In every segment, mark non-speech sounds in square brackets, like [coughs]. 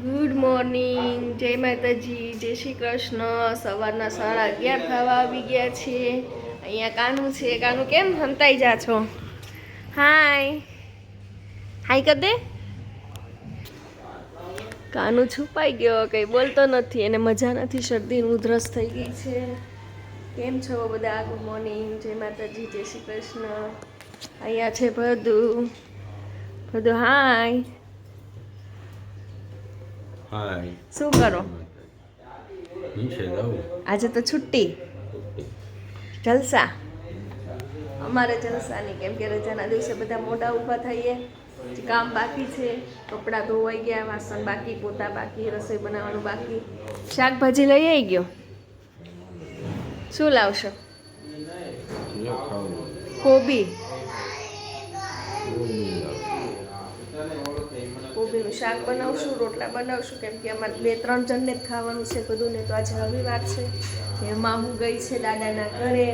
Good morning જય માતાજી. જય શ્રી કૃષ્ણ. સવારના સાડા અગિયાર થવા આવી ગયા છે. અહીંયા કાનું છે. કાનું કેમ હંતાઈ જા છો? હાય હાય કર દે કાનું છુપાઈ ગયો. કંઈ બોલતો નથી. એને મજા નથી શરદી ઉધરસ થઈ ગઈ છે. કેમ છો બધા? ગુડ મોર્નિંગ જય માતાજી. જય શ્રી કૃષ્ણ. અહીંયા છે બધું બધું હાય શું કરો? આજે તો છુટ્ટી. જલસા. અમારે જલસા નહીં કેમ કે રજાના દિવસે બધા મોડા ઊભા થઈએ કામ બાકી છે કપડાં ધોવાઈ ગયા વાસણ બાકી પોતા બાકી રસોઈ બનાવવાનું બાકી. શાકભાજી લઈ આવી ગયો? શું લાવશો? કોબી કોબીનું શાક બનાવશું, રોટલા બનાવશું, કેમ કે અમારે બે, ત્રણ જણને જ ખાવાનું છે બધું, ને તો આજે રવિવાર છે. એમાં હું ગઈ છે દાદાના ઘરે,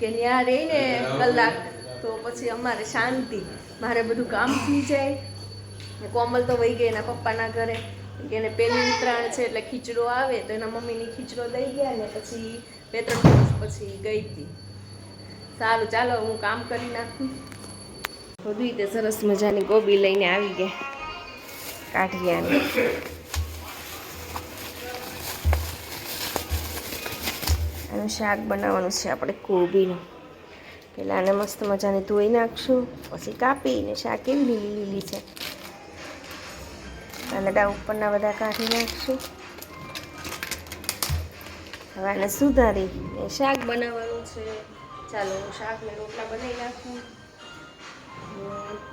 કે ત્યાં રહીને કલાક, તો પછી અમારે શાંતિ. મારે બધું કામ થઈ જાય. કોમલ તો વહી ગઈ એના પપ્પાના ઘરે, કે એને પેલી ઉત્તરાયણ છે એટલે ખીચડો આવે, તો એના મમ્મીની ખીચડો દઈ ગયા ને પછી બે, ત્રણ દિવસ પછી ગઈ હતી. સારું, ચાલો હું કામ કરી નાખું. બધું રીતે સરસ મજાની ગોબી લઈને આવી ગયા. કાઠિયાની આનું શાક બનાવવાનું છે આપણે કોબીનું. પહેલાં આને મસ્ત મજાની ધોઈ નાખશું, પછી કાપીને શાક એમ લીલી લીલી છે. કાંદડા ઉપરના બધા કાઢી નાખશું. હવે આને સુધારી શાક બનાવવાનું છે. ચાલો શાક ને રોટલા બનાવી નાખું.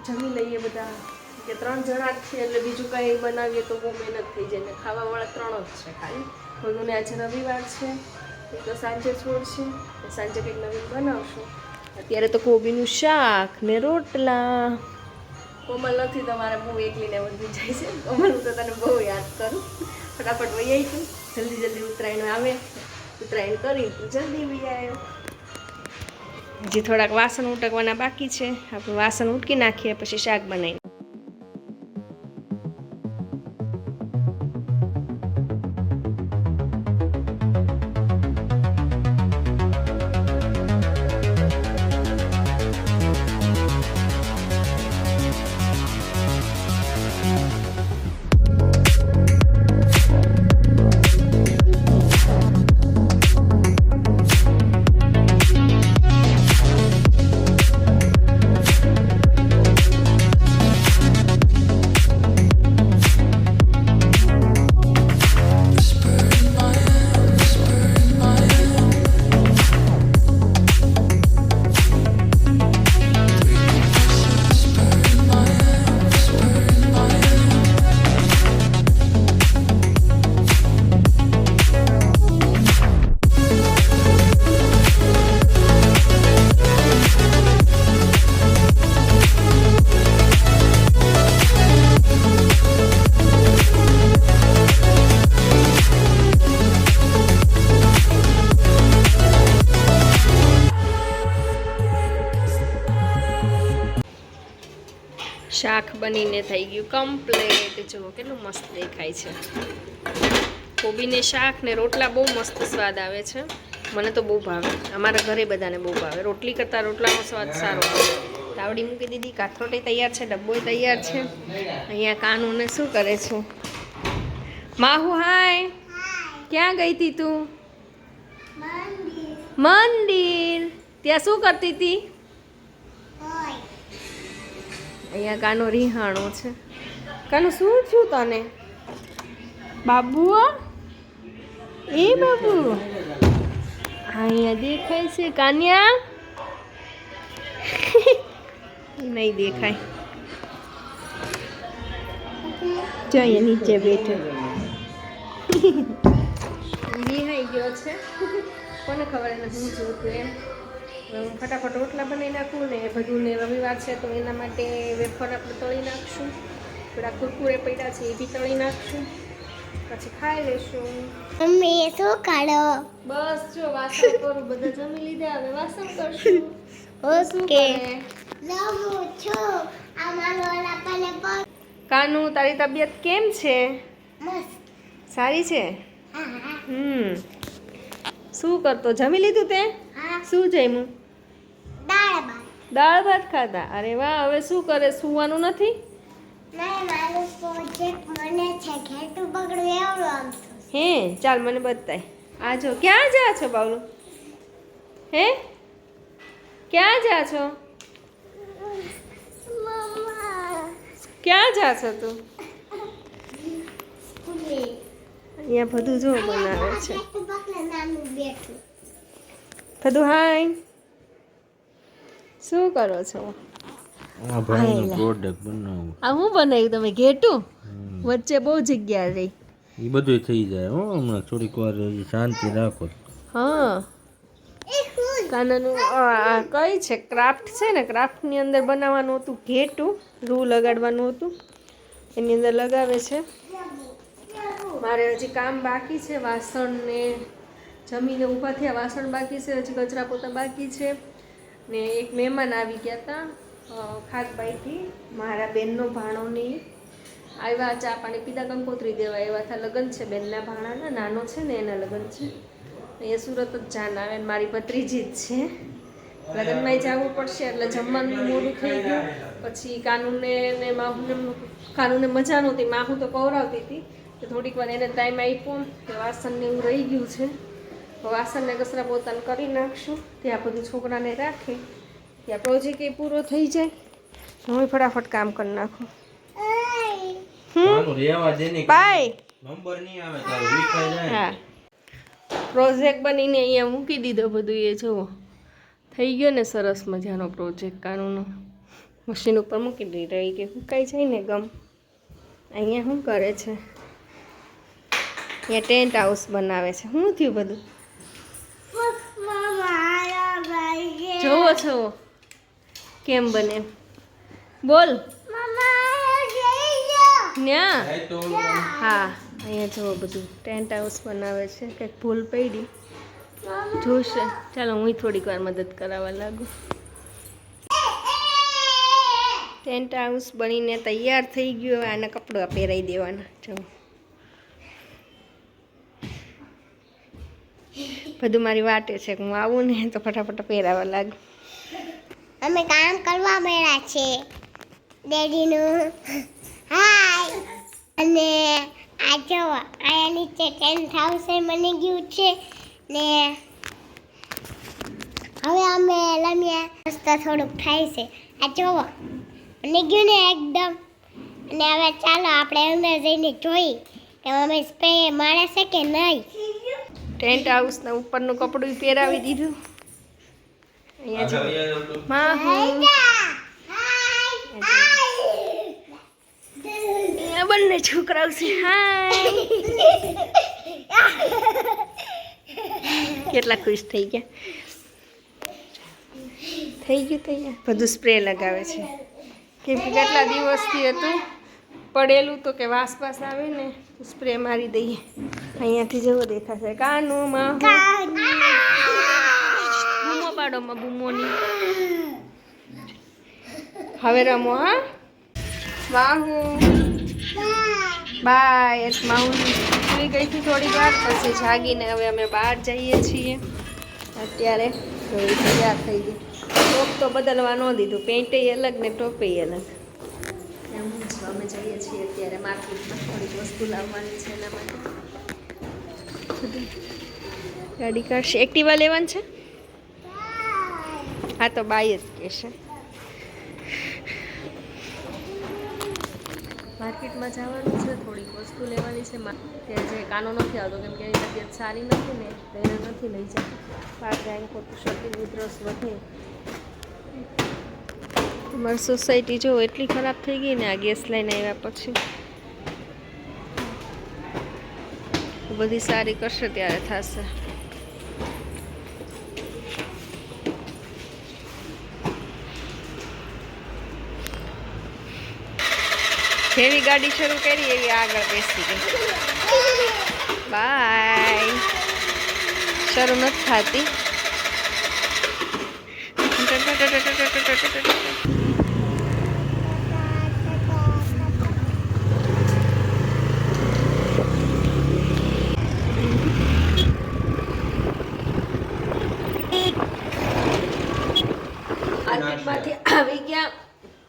જમી લઈએ બધા. કે ત્રણ જણા જ છે એટલે બીજું કંઈ બનાવીએ તો બહુ મહેનત થઈ જાય. ને ખાવાવાળા ત્રણ જ છે ખાલી. કોઈનું આજે રવિવાર છે તો સાંજે છોડશે સાંજે કંઈક નવીન બનાવશું. અત્યારે તો કોબીનું શાક ને રોટલા. કોમલ નથી તમારે બહુ એકલીને વધી જાય છે. કોમલ, હું તો તને બહુ યાદ કરું. ફટાફટ વહી આવી તું જલ્દી જલ્દી ઉત્તરાયણ આવે. ઉત્તરાયણ કરી, તું જલ્દી વહી આવ્યો હજી થોડાક વાસણ ઉટકવાના બાકી છે. આપણે વાસણ ઉટકી નાખીએ, પછી શાક બનાવી શાક બનીને થઈ ગયું કમ્પ્લેટ જુઓ કેટલું મસ્ત દેખાય છે. કોબીને શાક ને રોટલા બહુ મસ્ત સ્વાદ આવે છે. મને તો બહુ ભાવે. અમારા ઘરે બધાને બહુ ભાવે. રોટલી કરતાં રોટલાનો સ્વાદ સારો આવે. તાવડી મૂકી દીધી કાથરોટે તૈયાર છે ડબ્બોય તૈયાર છે. અહીંયા કાનુને શું કરે છે? માહુ હાય. ક્યાં ગઈ હતી તું? મંદિર. ત્યાં શું કરતી હતી? અહીંયા કાનો રિહાણો છે. કાનો શું થયું તને? બાબુ એ બાબુ? અહીંયા દેખાય છે કાન્યા. નહીં દેખાય. જઈએ નીચે બેઠો. રિહાઈ ગયો છે. કોને ખબર એને હું જોતું એમ? હું ફટાફટ રોટલા બનાવી નાખું ને બધું ને રવિવાર છે તો એના માટે વેફર આપણે તળી નાખશું. થોડા કુરકુરે પડ્યા છે એ બી તળી નાખશું. પછી ખાઈ લેશું. મમ્મી શું કાઢો? બસ જો વાસણ કરું બધા જમી લીધા હવે વાસણ કરશું. ઓકે. કરે? છું. આ મારો લાપાને પર કાનુ તારી તબિયત કેમ છે? મસ્ત. સારી છે? હમ. શું કરતો? જમી લીધું તે? શું જમ્યું? દાળ ભાત. દાળ ભાત ખાધા? અરે વાહ હવે શું કરે? સુવાનું નથી? હે ચાલ મને બતાય. આ જો ક્યાં જા છો બાવલું? હે? ક્યાં જા છો? ક્યાં જા છો તું? અહીંયા બધું જો બનાવે છે. બધું હાય. શું કરો છો? આ ભાઈનો પ્રોડક્ટ બનાવું. આ હું બનાવ્યું તમે ઘેટું? વચ્ચે બહુ જગ્યા રહી. એ બધું થઈ જાય હો હમણાં થોડીક વાર શાંતિ રાખો. હા. કાનાનું આ કઈ છે? ક્રાફ્ટ છે ને? ક્રાફ્ટની અંદર બનાવવાનું હતું ઘેટું રૂ લગાડવાનું હતું. એની અંદર લગાવે છે. મારે હજી કામ બાકી છે વાસણ ને જમીને ઊભા થયા વાસણ બાકી છે હજી કચરા પોતા બાકી છે. ને એક મહેમાન આવી ગયા હતા ખાતબાઈથી મારા બેનનો ભાણોની આવ્યા ચા પાણી પીધા કંકોત્રી દેવા, એવા હતા લગ્ન છે બેનના ભાણાના, નાનો છે ને એના લગ્ન છે. એ સુરત જ જાન આવે ને મારી ભત્રીજી જ છે. લગ્નમાં જવું પડશે એટલે જમવાનું મોડું થઈ ગયું. પછી કાનૂને ને માહુને કાનૂને મજા નહોતી, માહુ તો કવરાવતી હતી. તો થોડીક વાર એને ટાઈમ આપ્યો કે વાસણને એવું રહી ગયું છે. વાસણને કચરા પોતાને કરી નાખશું. ત્યાં બધું છોકરાને રાખે. ત્યાં પ્રોજેક્ટ એ પૂરો થઈ જાય. હું ફટાફટ કામ કરી નાખું. હા. પ્રોજેક્ટ બનીને અહીંયા મૂકી દીધો બધું એ જુઓ. થઈ ગયો ને સરસ મજાનો પ્રોજેક્ટ કાનૂનો. મશીન ઉપર મૂકી દીધો. એ કે સુકાઈ જાય ને ગમ. અહીંયા શું કરે છે? અહીંયા ટેન્ટ હાઉસ બનાવે છે. શું થયું બધું? જોવો છો? કેમ બને? બોલ. હા અહીંયા જુઓ બધું. ટેન્ટ હાઉસ બનાવે છે. કંઈક ભૂલ પડી. જોશે. ચાલો હું થોડીક વાર મદદ કરાવવા લાગુ. ટેન્ટ હાઉસ બનીને તૈયાર થઈ ગયું. હવે આના કપડાં પહેરાવી દેવાના. જો બધું મારી વાટે છે હું આવું ને તો ફટાફટ પહેરાવા લાગુ. અમે કામ કરવા મળ્યા છે. ડેડીનું. હાય. અને આ જો, આયા નીચે ટેન્ટ હાઉસ મને ગયું છે ને હવે અમે લમ્યા રસ્તા થોડુંક થાય છે. આ જોવો મને ગયું ને એકદમ. અને હવે ચાલો આપણે અંદર જઈને જોઈ કે અમે સ્પ્રે મારે છે કે નહીં. ટેન્ટ હાઉસના ઉપરનું કપડું પહેરાવી દીધું. અહીંયા જો. માં અહીંયા બંને છોકરાઓ છે. હાય કેટલા ખુશ થઈ ગયા. થઈ ગયું તૈયાર બધું સ્પ્રે લગાવે છે. કેમ કે કેટલા દિવસથી હતું? પડેલું તો કે વાસ વાસ આવે ને સ્પ્રે મારી દઈએ. અહીંયાથી જેવો દેખાશે. કાનું માં બૂમો પાડોમાં બૂમોની. હવે રમો, હા? વાહુ. બાય માહુ સુઈ ગઈ હતી થોડી વાર, પછી જાગીને હવે અમે બહાર જઈએ છીએ. અત્યારે તૈયાર થઈ ગઈ. ટોપ તો બદલવા ન દીધું પેન્ટે અલગ ને ટોપે અલગ. જ અમે જઈએ છીએ અત્યારે માર્કેટમાં થોડીક વસ્તુ લાવવાની છે એના માટે. ગાડી કાઢશે. એક્ટિવા લેવાની છે? હા તો બાય જ કહેશે. માર્કેટમાં જવાનું છે થોડીક વસ્તુ લેવાની છે. કે જે કાનો નથી આવતો કેમ કે એની તબિયત સારી નથી ને એને નથી લઈ જતી. જાય ખોટું શરદી ઉધરસ વધે. અમારી સોસાયટી જો એટલી ખરાબ થઈ ગઈ ને આ ગેસ લઈને આવ્યા પછી. બધી સારી કરશે ત્યારે થશે. જેવી ગાડી શરૂ કરી, એવી આગળ બેસી ગઈ. બાય શરૂ નથી થતી.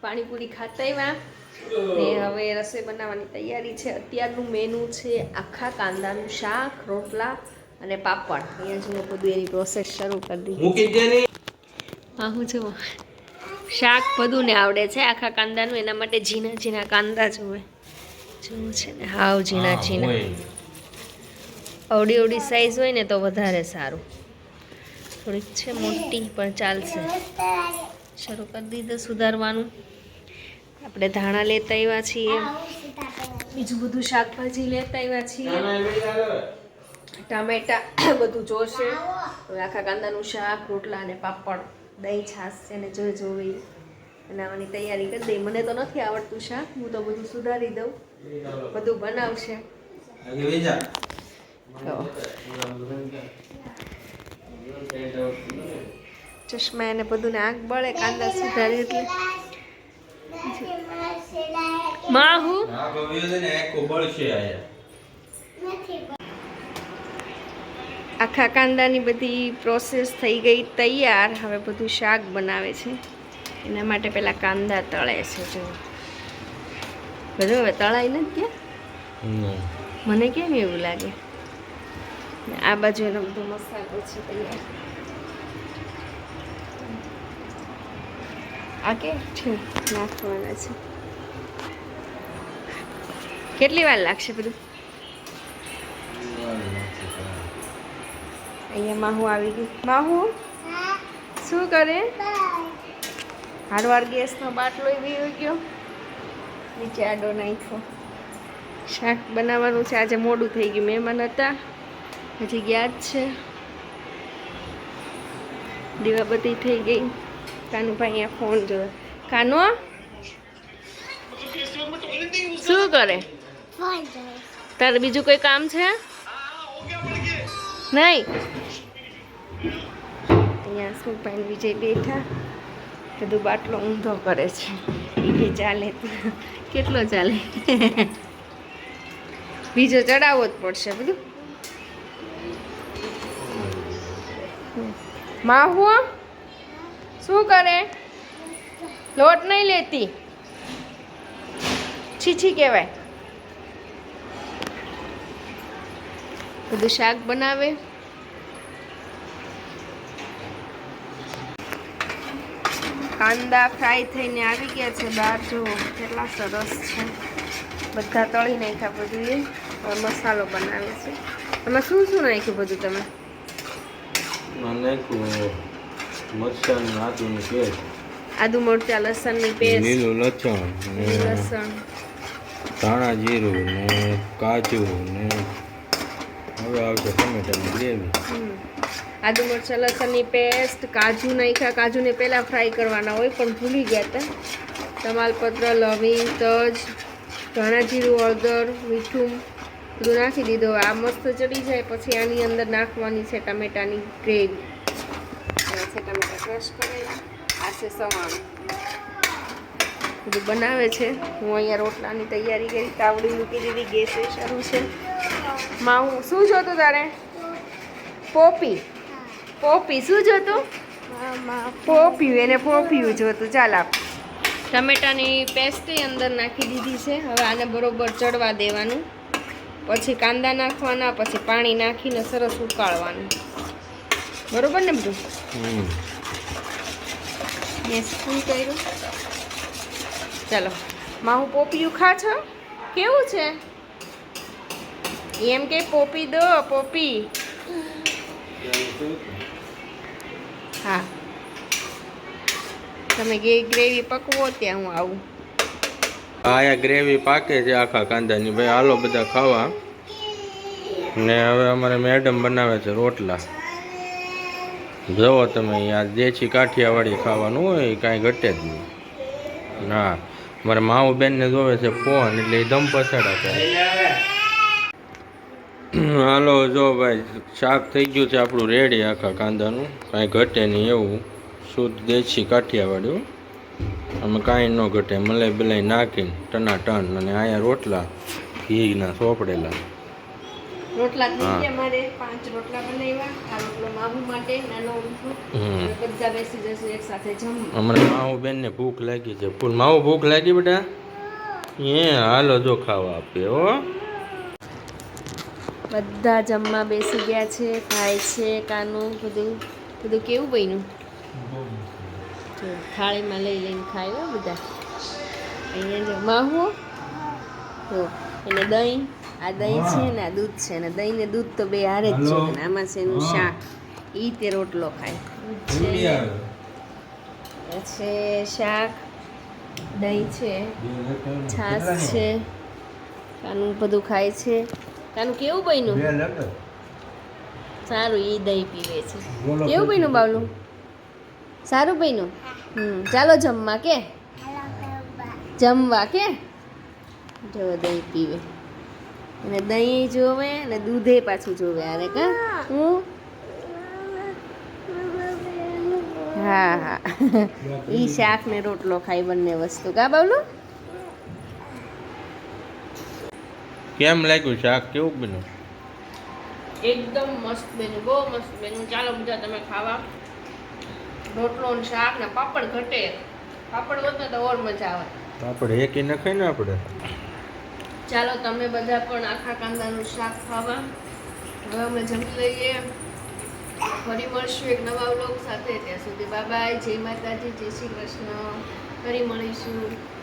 પાણીપુરી ખાતા આવ્યા ને હવે રસોઈ બનાવવાની તૈયારી છે. અત્યારનું મેનુ છે આખા કાંદાનું શાક રોટલા અને પાપડ. અહીંયા જો બધું એની પ્રોસેસ શરૂ કરી દીધી. હા હું જુઓ. શાક બધું ને આવડે છે આખા કાંદાનું એના માટે ઝીણા ઝીણા કાંદા જોવે. જોવું છે ને હાવ ઝીણા ઝીણા. અવડી અવડી સાઈઝ હોય ને તો વધારે સારું. થોડીક છે મોટી પણ ચાલશે. શરૂ કરી દીધું સુધારવાનું. આપણે ધાણા લેતા આવ્યા છીએ. બીજું બધું શાકભાજી લેતા આવ્યા છીએ. ટામેટા [coughs] બધું જોશે. હવે આખા કાંદાનું શાક રોટલા અને પાપડ દહીં છાશ છે ને જોઈ જોવી બનાવવાની તૈયારી કરી દઈ. મને તો નથી આવડતું શાક. હું તો બધું સુધારી દઉં. બધું બનાવશે. ચશ્મા એને બધું આંખ બળે કાંદા સુધારી એટલે. માં હું? આખા કાંદાની બધી પ્રોસેસ થઈ ગઈ તૈયાર. હવે બધું શાક બનાવે છે. એના માટે પહેલાં કાંદા તળે છે જો. બધું હવે તળાઈ નથી ગયા મને કેમ એવું લાગે? આ બાજુ એનો બધો મસાલો છે તૈયાર. આ કે? છે નાખવાના છે. કેટલી વાર લાગશે બધું? અહીંયા માહુ આવી ગઈ માહુ શું કરે? હારવાર ગેસનો બાટલો વી ગયો. નીચે આડો નાખ્યો. શાક બનાવવાનું છે. આજે મોડું થઈ ગયું. મહેમાન હતા. હજી ગયા જ છે. દીવાબત્તી થઈ ગઈ. કાનુભાઈ અહીંયા ફોન જોયો કાનો? શું કરે? તારે બીજું કોઈ કામ છે? નહીં. અહીંયા સુભાઈ વિજય બેઠા. બધું બાટલો ઊંધો કરે છે. એ ચાલે. કેટલો ચાલે? બીજો ચડાવવો જ પડશે બધું. માહુ શું કરે? લોટ નહીં લેતી. છીછી કહેવાય. બધું શાક બનાવે. કાંદા ફ્રાય થઈને આવી ગયા છે બહાર. જુઓ કેટલા સરસ છે. બધા તળી નાખ્યા બધું એ. મસાલો બનાવે છે. એમાં શું શું નાખ્યું બધું તમે? આદુ મરચા લસણની પેસ્ટ. લીલું લસણ લસણ. ધાણા જીરું ને કાજુ ને હવે આવશે ટમેટાની ગ્રેવી. આદુ મરચાં, લસણની પેસ્ટ, કાજુ નાખ્યા. કાજુને પહેલાં ફ્રાય કરવાના હોય, પણ ભૂલી ગયા હતા. તમાલપત્ર, લવિંગ, તજ, ધાણા જીરું, હળદર, મીઠું બધું નાખી દીધું. આ મસ્ત ચડી જાય, પછી આની અંદર નાખવાની છે ટમેટાની ગ્રેવી. છે ટમેટા ક્રશ કરેલા. આ છે સવાણું. બધું બનાવે છે. હું અહીંયા રોટલાની તૈયારી કરી, તાવડી મૂકી દીધી, ગેસે શરૂ છે. માં શું જોતું તારે? પોપી. પોપી શું જોતું? પોપિયું એને પોપિયું જોતું. ચાલ આપ. ટમેટાની પેસ્ટ અંદર નાખી દીધી છે. હવે આને બરોબર ચડવા દેવાનું. પછી કાંદા નાખવાના પછી પાણી નાખીને સરસ ઉકાળવાનું. બરોબર ને બધું? હમ. ગેસ ફૂલ કર્યું? ચાલો. માહું પોપિયું ખા છો? કેવું છે? એમ કે પોપી દો, પોપી. હા. તમે કે ગ્રેવી પકવો ત્યાં હું આવું. આ ગ્રેવી પાકે છે આખા કાંદાની. ભાઈ, હાલો બધા ખાવા. ને હવે અમારે મેડમ બનાવે છે રોટલા. જુઓ તમે આ દેશી કાઠિયાવાડી ખાવાનું હોય કાંઈ ઘટે જ નહીં. ના મારે માવું બેનને જોવે છે ફોન, એટલે એ દમ પછાડા કરે હાલો જો ભાઈ શાક થઈ ગયું છે આપણું રેડી આખા કાંદાનું. કાંઈ ઘટે નહીં એવું. શુદ્ધ દેશી કાઠિયાવાડી હો. આમાં કાંઈ ન ઘટે. મલાઈ બલાઈ નાખીને ટના ટન અને અહીંયા રોટલા ઘીના સોપડેલા. રોટલા થઈ હા. ગયા મારે. પાંચ રોટલા બનાવ્યા. આ રોટલો મામુ માટે નાનો ઊંધો હમ. હવે બધા બેસી જશે એક સાથે જમવા. હમણાં માવું બેનને ભૂખ લાગી છે. ફૂલ માવું ભૂખ લાગી બેટા? એ હાલો જો ખાવા આપીએ હો. બધા જમવા બેસી ગયા છે ખાય છે કાનું બધું. બધું કેવું બન્યું? થાળીમાં લઈ લઈને ખાય બધા. અહીંયા જમા હો તો એને દહીં. આ દહીં છે ને આ દૂધ છે ને દહીં ને દૂધ તો બે હારે જ છે અને આમાં છે એનું શાક. ઈ તે રોટલો ખાય. છે શાક દહીં છે છાશ છે? કાનું બધું ખાય છે. કાનું કેવું બન્યું? સારું એ દહીં પીવે છે. કેવું બન્યું બાવલું? સારું બન્યું? હમ ચાલો જમવા કે? જમવા કે? જો દહીં પીવે. અને દહીં જોવે અને દૂધે પાછું જોવે અરે કા? હું? હા હા. ઈ શાક ને રોટલો ખાઈ બંને વસ્તુ. કા બાવલું? કેમ લાગ્યું શાક? કેવું બન્યું? એકદમ મસ્ત બન્યું બહુ મસ્ત બન્યું. ચાલો બધા તમે ખાવા. રોટલો ને શાક ને પાપડ ઘટે. પાપડ હોત ને તો ઓર મજા આવે. આપણે એકી નખાય ને આપણે? ચાલો તમે બધા પણ આખા કાંદાનું શાક ખાવા. હવે અમે જમી લઈએ. ફરી મળશું એક નવા વ્લોગ સાથે. ત્યાં સુધી બાબા બાય જય માતાજી જય શ્રી કૃષ્ણ. ફરી મળીશું.